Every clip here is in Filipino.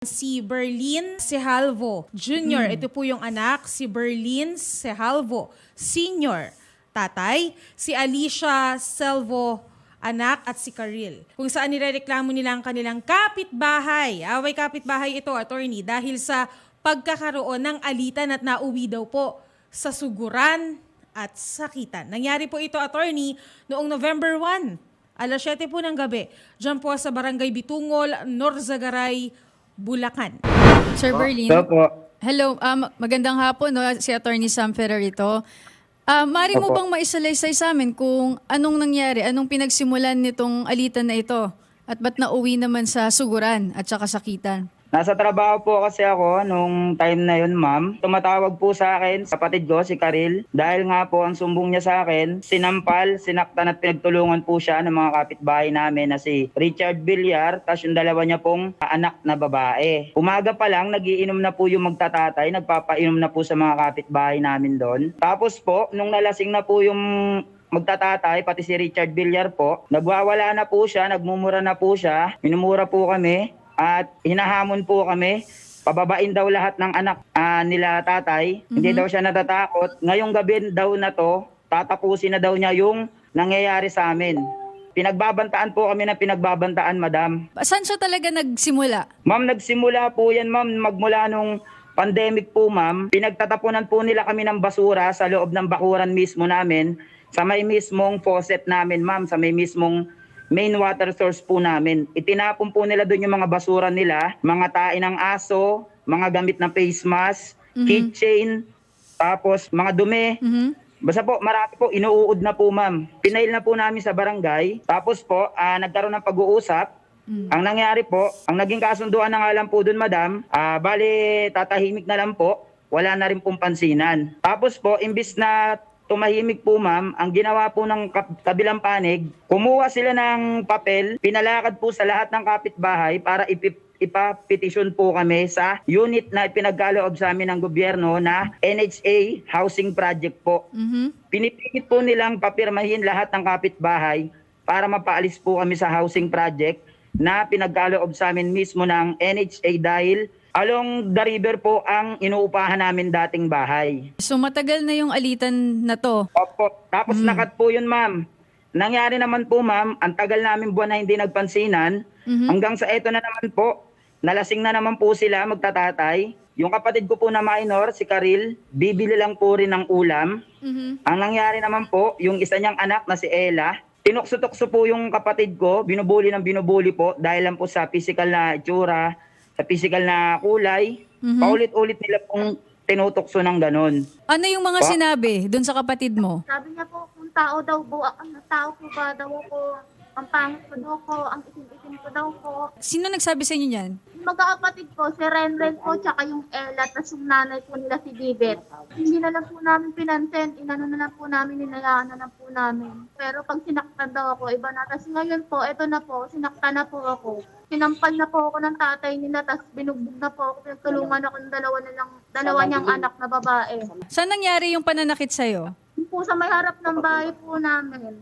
si Berlin Sehalvo Jr. Ito po yung anak, si Berlin Sehalvo Sr. Tatay, si Alicia Selvo anak at si Karil. Kung saan nirereklamo nila ang kanilang kapitbahay. Away kapitbahay ito, attorney, dahil sa pagkakaroon ng alitan at nauwi daw po sa suguran at sakitan. Nangyari po ito, attorney, noong November 1, alas 7 po ng gabi, dyan po sa Barangay Bitungol, Norzagaray, Bulacan. Sir Berlin. Ito po. Hello, um, magandang hapon. No? Si Attorney Sam Ferrerito. Uh, Mari mo Opo. bang maisalaysay sa amin kung anong nangyari, anong pinagsimulan nitong alitan na ito? At ba't nauwi naman sa suguran at saka sakitan? Nasa trabaho po kasi ako nung time na yun, ma'am. Tumatawag po sa akin, kapatid ko, si Karil. Dahil nga po, ang sumbong niya sa akin, sinampal, sinaktan at pinagtulungan po siya ng mga kapitbahay namin na si Richard Villar, tapos yung dalawa niya pong anak na babae. Umaga pa lang, nagiinom na po yung magtatatay, nagpapainom na po sa mga kapitbahay namin doon. Tapos po, nung nalasing na po yung magtatatay, pati si Richard Villar po. Nagwawala na po siya, nagmumura na po siya, minumura po kami, at hinahamon po kami. Pababain daw lahat ng anak ah, nila tatay. Hindi daw siya natatakot. Ngayong gabi daw na to, tatapusin na daw niya yung nangyayari sa amin. Pinagbabantaan po kami na pinagbabantaan, madam. Saan siya talaga nagsimula? Ma'am, nagsimula po yan, ma'am, magmula nung pandemic po, ma'am. Pinagtatapunan po nila kami ng basura sa loob ng bakuran mismo namin, sa may mismong faucet namin, ma'am, sa may mismong main water source po namin. Itinapon po nila doon yung mga basura nila, mga tae ng aso, mga gamit na face mask, keychain, tapos mga dumi, Mhm. Basta po, marami po, inuud na po ma'am. Pinail na po namin sa barangay. Tapos po, ah, nagkaroon ng pag-uusap. Ang nangyari po, ang naging kasunduan na nga lang po dun madam, ah, bali tatahimik na lang po. Wala na rin pong pansinan. Tapos po, imbis na tumahimik po ma'am, ang ginawa po ng kabilang panig, kumuha sila ng papel, pinalakad po sa lahat ng kapitbahay para ipip ipapetisyon po kami sa unit na pinagkaloob sa amin ng gobyerno na NHA Housing Project po. Mhm. Pinipilit po nilang papirmahin lahat ng kapitbahay para mapaalis po kami sa housing project na pinagkaloob sa amin mismo ng NHA dahil along the river po ang inuupahan namin dating bahay. So matagal na yung alitan na to. Opo. Tapos nakat po yun, ma'am. Nangyari naman po, ma'am, ang tagal namin buwan na hindi nagpansinan. Hanggang sa eto na naman po, nalasing na naman po sila magtatatay. Yung kapatid ko po na minor, si Karil, bibili lang po rin ng ulam. Mhm. Ang nangyari naman po, yung isa niyang anak na si Ella, tinukso-tukso po yung kapatid ko, binubuli ng binubuli po dahil lang po sa physical na itsura, sa physical na kulay. Paulit-ulit nila pong tinutokso ng ganun. Ano yung mga Pa- sinabi doon sa kapatid mo? Sabi niya po, kung tao daw po, ang tao po ba daw ko, ang pangit ko daw ko, ang itim-itim ko daw ko. Sino nagsabi sa inyo niyan? Magkakapatid ko, si Renren po, tsaka yung Ella, tapos yung nanay po nila si Bibet. Hindi na lang po namin pinansin, inano na lang po namin, inayaan na lang po namin. Pero pag sinaktan daw ako, iba na. Tapos ngayon po, eto na po, sinaktan na po ako. Sinampal na po ako ng tatay nila, tapos binugbog na po ako. Pinagtulungan ako ng dalawa, na lang, dalawa niyang anak na babae. Saan nangyari yung pananakit sa'yo? Po sa may harap ng bahay po namin.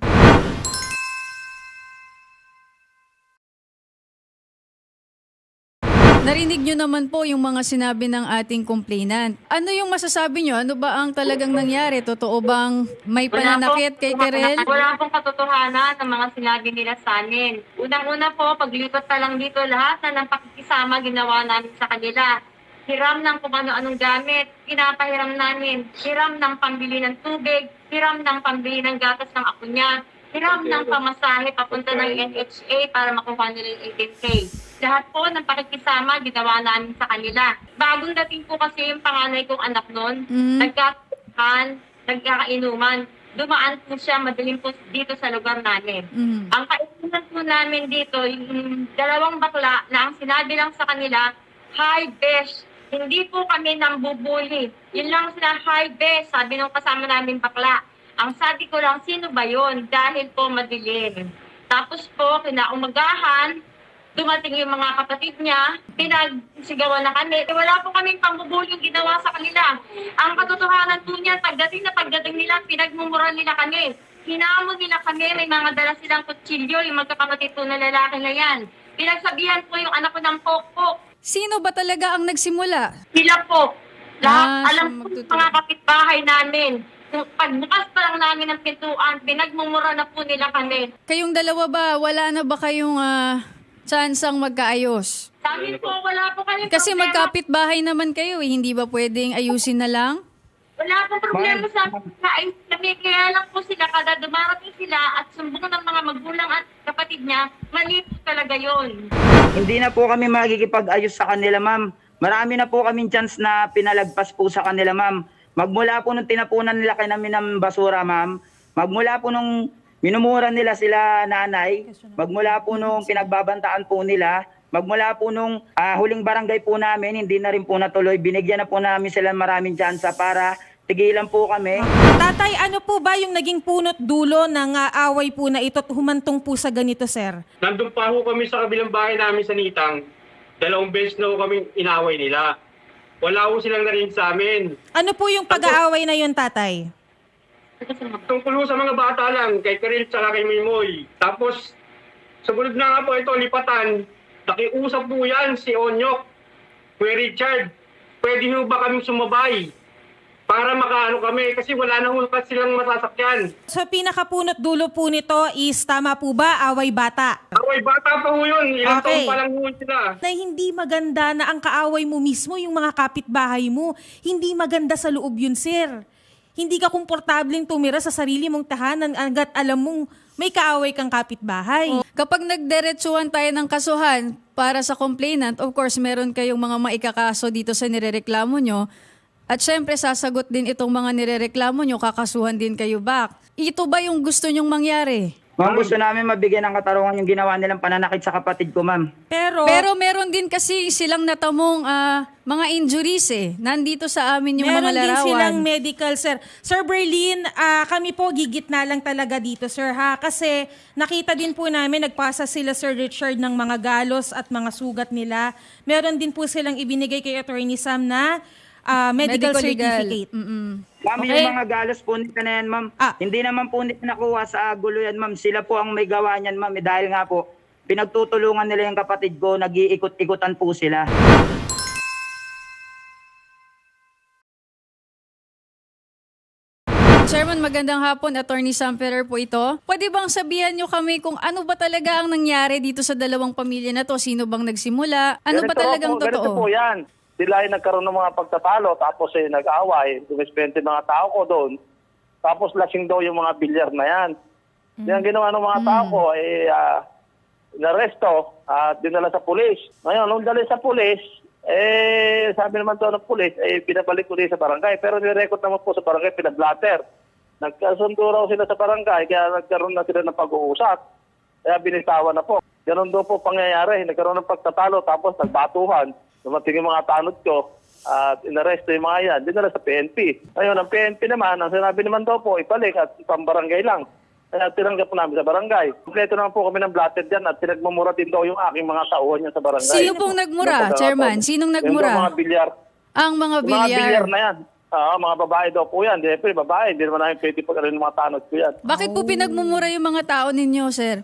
Narinig nyo naman po yung mga sinabi ng ating complainant. Ano yung masasabi nyo? Ano ba ang talagang nangyari? Totoo bang may pananakit kay Karel? Wala pong katotohanan ng mga sinabi nila sa amin. Unang-una po, paglipat pa lang dito, lahat na ng pakikisama ginawa namin sa kanila. Hiram ng kung ano-anong gamit, pinapahiram namin. Hiram ng pambili ng tubig, hiram ng pambili ng gatas ng ako niya, hiram ng pamasahe papunta ng NHA para makuha nila yung 18K. Lahat po ng pakikisama ginawa namin sa kanila. Bagong dating po kasi yung panganay kong anak noon, Mhm. nagkakahan, nagkakainuman. Dumaan po siya madaling po dito sa lugar namin. Mhm. Ang kainuman po namin dito, yung dalawang bakla na ang sinabi lang sa kanila, Hi, besh. Hindi po kami nang bubuli. Yun lang sila, Hi, besh. Sabi nung kasama namin bakla. Ang sabi ko lang, sino ba yon? Dahil po madilim. Tapos po, kinaumagahan, dumating yung mga kapatid niya, pinagsigawan na kami. Eh, Wala po kaming pambubuling ginawa sa kanila. Ang katotohanan po niya, pagdating na pagdating nila, pinagmumura nila kami. Hinamon nila kami, may mga dala silang kutsilyo, yung magkakapatid po na lalaki na yan. Pinagsabihan po yung anak ko ng pokpok. Sino ba talaga ang nagsimula? Sila po. Lahat, Ah, alam po mga kapitbahay namin. Pagbukas pa lang namin ng pintuan, pinagmumura na po nila kami. Kayong dalawa ba, wala na ba kayong uh, tsansang magkaayos? Sabi po, wala po kami Kasi problema. magkapit-bahay naman kayo eh. Hindi ba pwedeng ayusin na lang? Wala pong problema sa amin. Kain kami, kaya lang po sila, kada dumarating sila at sumbong ng mga magulang at kapatid niya, mali po talaga yon. Hindi na po kami magkikipag-ayos sa kanila, ma'am. Marami na po kaming chance na pinalagpas po sa kanila, ma'am. Magmula po nung tinapunan nila kay namin ng basura, ma'am. Magmula po nung minumura nila sila nanay. Magmula po nung pinagbabantaan po nila. Magmula po nung ah, huling barangay po namin, hindi na rin po natuloy. Binigyan na po namin sila maraming chance para tigilan po kami. Tatay, ano po ba yung naging punot dulo ng ah, away po na ito at humantong po sa ganito, sir? Nandun pa ho kami sa kabilang bahay namin sa Nitang. Dalawang beses na ho kami inaway nila. Wala ho silang narinig sa amin. Ano po yung pag-aaway na yun, tatay? Tungkol sa mga bata lang, kay Karil tsaka kay Mimoy. Tapos, sumunod na nga po ito, lipatan. Nakiusap po yan si Onyok. Kuya Richard, pwede ho ba kaming sumabay? Para makaano kami, kasi wala na ho pa silang masasakyan. So pinakapunot dulo po nito is tama po ba, away bata? Away, bata pa ho yun. Ilang Okay. taon pa lang ho sila. Na hindi maganda na ang kaaway mo mismo, yung mga kapitbahay mo, hindi maganda sa loob yun, sir. Hindi ka komportableng tumira sa sarili mong tahanan hanggat alam mong may kaaway kang kapitbahay. Kapag nagdiretsuhan tayo ng kasuhan para sa complainant, of course, meron kayong mga maikakaso dito sa nirereklamo nyo. At syempre, sasagot din itong mga nirereklamo nyo, kakasuhan din kayo back. Ito ba yung gusto nyong mangyari? Ma'am, gusto namin mabigyan ng katarungan yung ginawa nilang pananakit sa kapatid ko, ma'am. Pero, Pero meron din kasi silang natamong ah, mga injuries eh. Nandito sa amin yung meron mga din larawan. silang medical, sir. Sir Berlin, ah, kami po gigit na lang talaga dito, sir, ha? Kasi nakita din po namin, nagpasa sila, Sir Richard, ng mga galos at mga sugat nila. Meron din po silang ibinigay kay Attorney Sam na ah, medical, legal. certificate. Mm-mm. Ma'am, Okay. yung mga galos po nila na yan, ma'am. Ah. Hindi naman po nila nakuha sa gulo yan, ma'am. Sila po ang may gawa niyan, ma'am. Eh, dahil nga po, pinagtutulungan nila yung kapatid ko, nag-iikot-ikutan po sila. Chairman, magandang hapon. Attorney Samperer po ito. Pwede bang sabihan nyo kami kung ano ba talaga ang nangyari dito sa dalawang pamilya na to? Sino bang nagsimula? Ano ba Ganito talagang po, Ganito po totoo? yan. Sila ay nagkaroon ng mga pagtatalo, tapos eh, nag-away, dumispente mga tao ko doon. Tapos lasing daw yung mga bilyar na yan. Yan ginawa ng mga tao ko, eh, uh, inaresto at dinala sa pulis. Ngayon, nung dali sa pulis, eh, sabi naman daw ng pulis, eh, pinabalik ko din sa barangay. Pero nirecord naman po sa barangay, pinablatter. Nagkasundo raw sila sa barangay, kaya nagkaroon na sila ng pag-uusap. Kaya binitawan na po. Ganon doon po pangyayari. Nagkaroon ng pagtatalo tapos nagbatuhan. Dumating yung mga tanod ko at inaresto yung mga yan. Dinala sa PNP. Ngayon, ang PNP naman, ang sinabi naman daw po, ibalik at pambarangay lang. Kaya tinanggap namin sa barangay. Kompleto naman po kami ng blatter dyan at pinagmumura din daw yung aking mga tauhan niya sa barangay. Sino pong nagmura, Yung Chairman? Sinong Yung nagmura? daw mga bilyar. Ang mga Yung Mga bilyar bilyar. na yan. Ah, mga babae daw po yan. Siyempre, babae. Hindi naman namin pwede pag yung mga tanod ko yan. Bakit po pinagmumura yung mga tao ninyo, sir?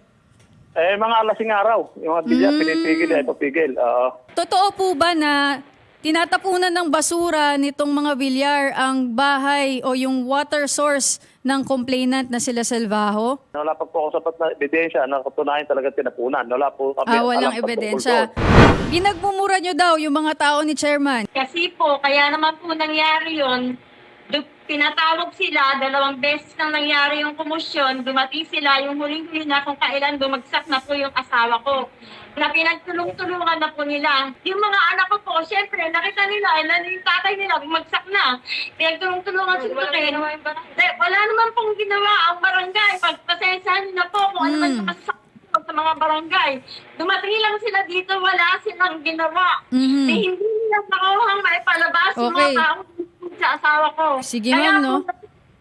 Eh, mga alasing araw. Yung mga bilyar, Hmm. pinipigil, eh, papigil. Oo. Totoo po ba na tinatapunan ng basura nitong mga bilyar ang bahay o yung water source ng complainant na sila Salvajo? Wala pa po ako sapat na ebidensya na katunayan talaga tinapunan. Wala po kami Ah, walang alam ebidensya. doon. Pinagmumura nyo daw yung mga tao ni Chairman. Kasi po, kaya naman po nangyari du- pinatawag sila, dalawang beses nang nangyari yung kumusyon, dumating sila yung huling-huli na kung kailan bumagsak na po yung asawa ko. Na pinagtulong-tulungan na po nila. Yung mga anak ko po, syempre, nakita nila, na yung tatay nila, bumagsak na. Pinagtulong-tulungan sundukin. Eh, Wala naman pong ginawa ang barangay. Pagpasensahan na po kung ano man Mm. ko sa mga barangay. Dumating lang sila dito, wala silang ginawa. Mhm. Eh, hindi nila nakuhang maipalabas yung Okay. mga tao sa asawa ko. Sige, Kaya ma'am, no?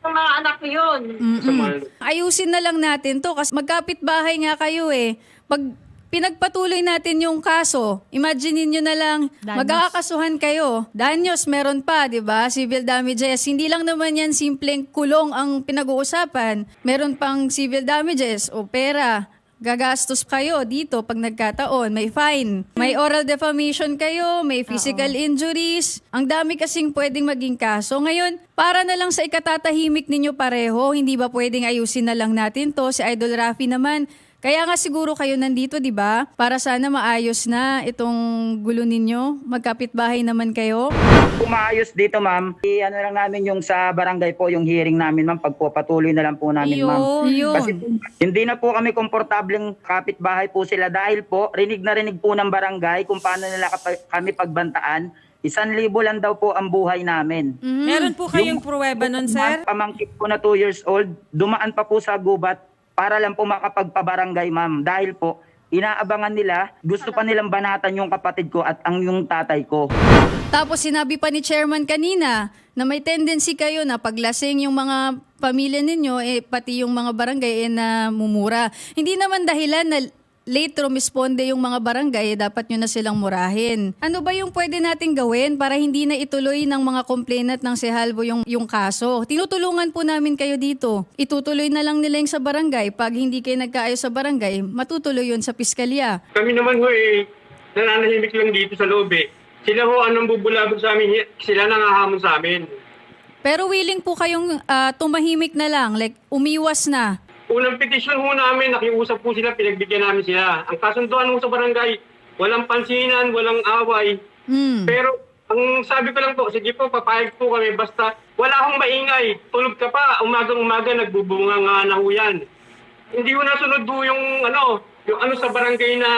yung mga anak ko yun. Mm-mm. Ayusin na lang natin to kasi magkapit bahay nga kayo eh. Pag pinagpatuloy natin yung kaso, imagine niyo na lang, Danyos. magkakasuhan kayo. Danyos, meron pa, di ba? Civil damages. Hindi lang naman yan simpleng kulong ang pinag-uusapan. Meron pang civil damages o pera, gagastos kayo dito pag nagkataon, may fine. May oral defamation kayo, may physical injuries. Ang dami kasing pwedeng maging kaso. Ngayon, para na lang sa ikatatahimik ninyo pareho, hindi ba pwedeng ayusin na lang natin to? Si Idol Rafi naman, kaya nga siguro kayo nandito, di ba? Para sana maayos na itong gulo ninyo. Magkapit-bahay naman kayo. Pumayos dito ma'am, i- ano lang namin yung sa barangay po, yung hearing namin ma'am, pagpapatuloy na lang po namin ma'am. Yun. Kasi po, hindi na po kami komportableng kapitbahay po sila dahil po rinig na rinig po ng barangay kung paano nila kapa- kami pagbantaan. Isan libo lang daw po ang buhay namin. Meron po kayong pruweba nun, sir? Pamangkit po na 2 years old, dumaan pa po sa gubat para lang po makapagpabarangay ma'am. Dahil po, inaabangan nila, gusto pa nilang banatan yung kapatid ko at ang yung tatay ko. Tapos sinabi pa ni chairman kanina na may tendency kayo na paglasing yung mga pamilya ninyo, eh, pati yung mga barangay, eh, na mumura. Hindi naman dahilan na late rumisponde yung mga barangay, eh, dapat nyo na silang murahin. Ano ba yung pwede nating gawin para hindi na ituloy ng mga complainant ng Sehalvo yung, yung kaso? Tinutulungan po namin kayo dito. Itutuloy na lang nila yung sa barangay. Pag hindi kayo nagkaayos sa barangay, matutuloy yun sa piskalya. Kami naman ho eh, nananahimik lang dito sa loob eh. Sila ho anong bubulabog sa amin, sila nangahamon sa amin. Pero willing po kayong ah, tumahimik na lang, like umiwas na. Unang petisyon ho namin, nakiusap po sila, pinagbigyan namin sila. Ang kasunduan ho sa barangay, walang pansinan, walang away. Hmm. Pero ang sabi ko lang po, sige po, papayag po kami, basta wala akong maingay. Tulog ka pa, umagang-umaga, nagbubunga nga na ho yan. Hindi ho nasunod ho yung ano, yung ano sa barangay na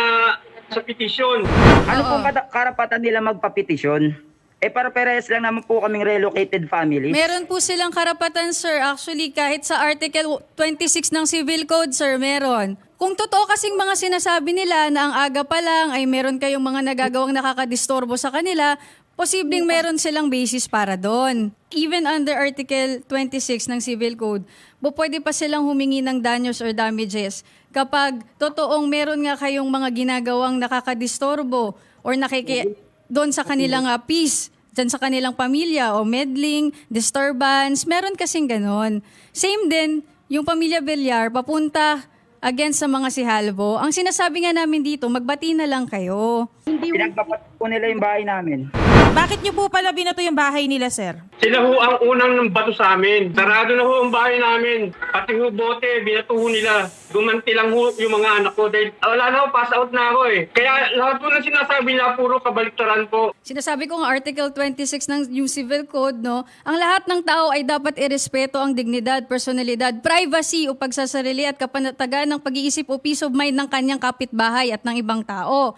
sa petisyon. Ano po kata- karapatan nila magpapetisyon? Eh para perehas lang naman po kaming relocated family. Meron po silang karapatan, sir. Actually, kahit sa Article 26 ng Civil Code, sir, meron. Kung totoo kasing mga sinasabi nila na ang aga pa lang ay meron kayong mga nagagawang nakakadistorbo sa kanila, posibleng meron silang basis para doon. Even under Article 26 ng Civil Code, bu pwede pa silang humingi ng danyos or damages kapag totoong meron nga kayong mga ginagawang nakakadistorbo or nakiki doon sa kanilang uh, peace, dyan sa kanilang pamilya o meddling, disturbance, meron kasing ganon. Same din, yung pamilya Villar, papunta against sa mga sihalbo. Ang sinasabi nga namin dito, magbati na lang kayo. Pinagpapat po nila yung bahay namin. Bakit niyo po pala binato yung bahay nila, sir? Sila ho ang unang ng bato sa amin. Sarado na ho ang bahay namin. Pati ho bote, binato ho nila. Gumanti lang ho yung mga anak ko dahil wala na ho, pass out na ako eh. Kaya lahat po ng sinasabi nila, puro kabaliktaran po. Sinasabi ko nga Article 26 ng yung Civil Code, no? Ang lahat ng tao ay dapat irespeto ang dignidad, personalidad, privacy o pagsasarili at kapanatagan ng pag-iisip o peace of mind ng kanyang kapitbahay at ng ibang tao.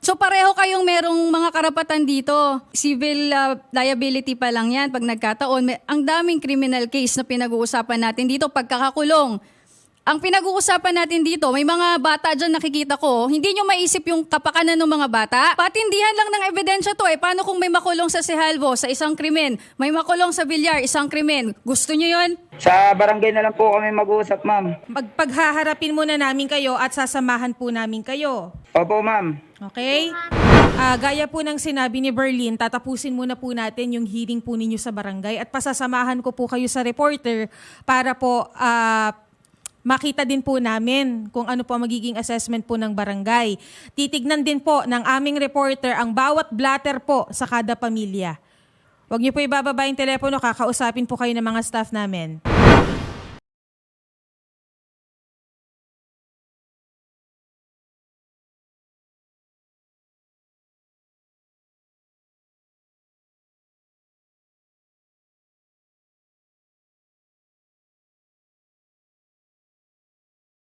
So pareho kayong merong mga karapatan dito. Civil uh, liability pa lang yan pag nagkataon. May, ang daming criminal case na pinag-uusapan natin dito pagkakakulong. Ang pinag-uusapan natin dito, may mga bata dyan nakikita ko, hindi nyo maisip yung kapakanan ng mga bata. Patindihan lang ng ebidensya to eh. Paano kung may makulong sa Sihalvo, sa isang krimen? May makulong sa Villar, isang krimen. Gusto nyo yon? Sa barangay na lang po kami mag-uusap, ma'am. Pag paghaharapin muna namin kayo at sasamahan po namin kayo. Opo, ma'am. Okay? Ah, gaya po ng sinabi ni Berlin, tatapusin muna po natin yung hearing po ninyo sa barangay at pasasamahan ko po kayo sa reporter para po ah, makita din po namin kung ano po magiging assessment po ng barangay. Titignan din po ng aming reporter ang bawat blatter po sa kada pamilya. Huwag niyo po ibababa yung telepono, kakausapin po kayo ng mga staff namin.